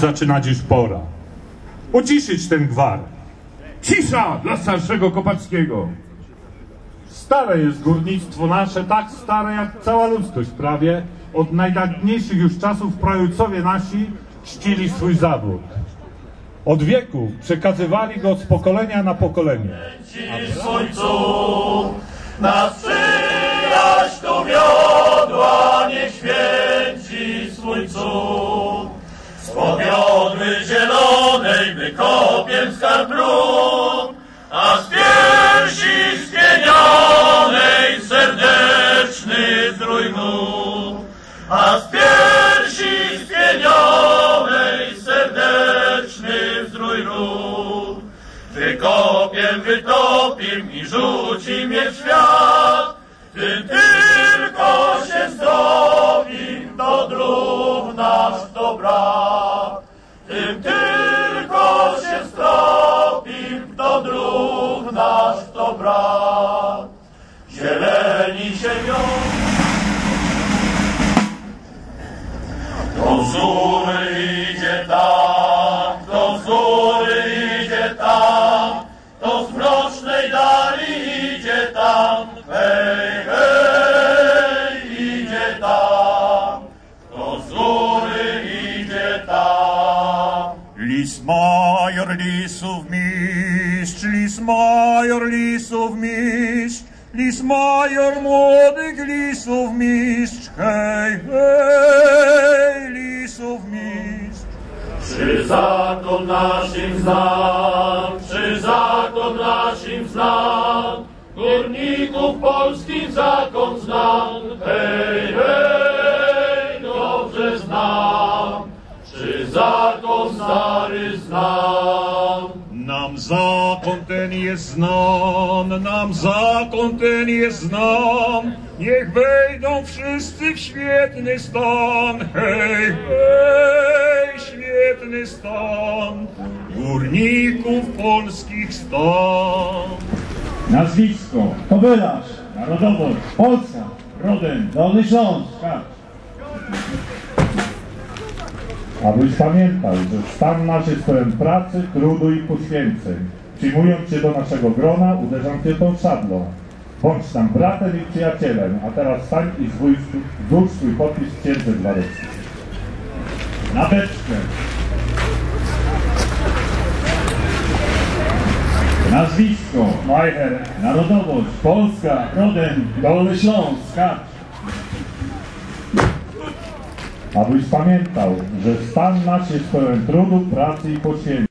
zaczynać już pora. Uciszyć ten gwar. Cisza dla starszego Kopackiego. Stare jest górnictwo nasze, tak stare jak cała ludzkość prawie. Od najdawniejszych już czasów prajucowie nasi czcili swój zawód. Od wieków przekazywali go z pokolenia na pokolenie. Słońcu nas przyjaźń tu wiodła, niech święci cud. Z powiodły zielonej wykopiem skarb ród, a z piersi spienionej serdeczny zdrój nóg. A z piersi spienionej serdeczny zdrój ród. Wykopiem, wytopim i rzuci mnie w świat, Zieleni ją do góry idzie tam, do góry idzie tam, do zmrocznej dali idzie tam, hej, hej, idzie tam, do góry idzie tam. Lis major lisów mistrz, lis major lisów mistrz, lis major młodych lisów mistrz, hej, hej, lisów mistrz. Czy zakon naszym znam, czy zakon naszym znam, górników polskich zakon znam, hej, hej, dobrze znam, czy zakon stary znam. Ten jest znan, nam zakon ten jest znan, niech wejdą wszyscy w świetny stan, hej, hej, świetny stan, górników polskich stan. Nazwisko, Kobylarz, Narodowość, Polska, rodem, Dolny Śląsk, tak. Abyś pamiętał, że stan nasz jest pełen pracy, trudu i poświęceń. Przyjmując cię do naszego grona, uderzam cię tą szablą. Bądź tam bratem i przyjacielem, a teraz stań i zwój, swój podpis w księdze dworецkiej. Na beczkę. Nazwisko, Majcher, Narodowość, Polska, rodem, Dolny Śląsk, tak. abyś pamiętał, że stan nasz jest pełen trudu, pracy i poświęceń.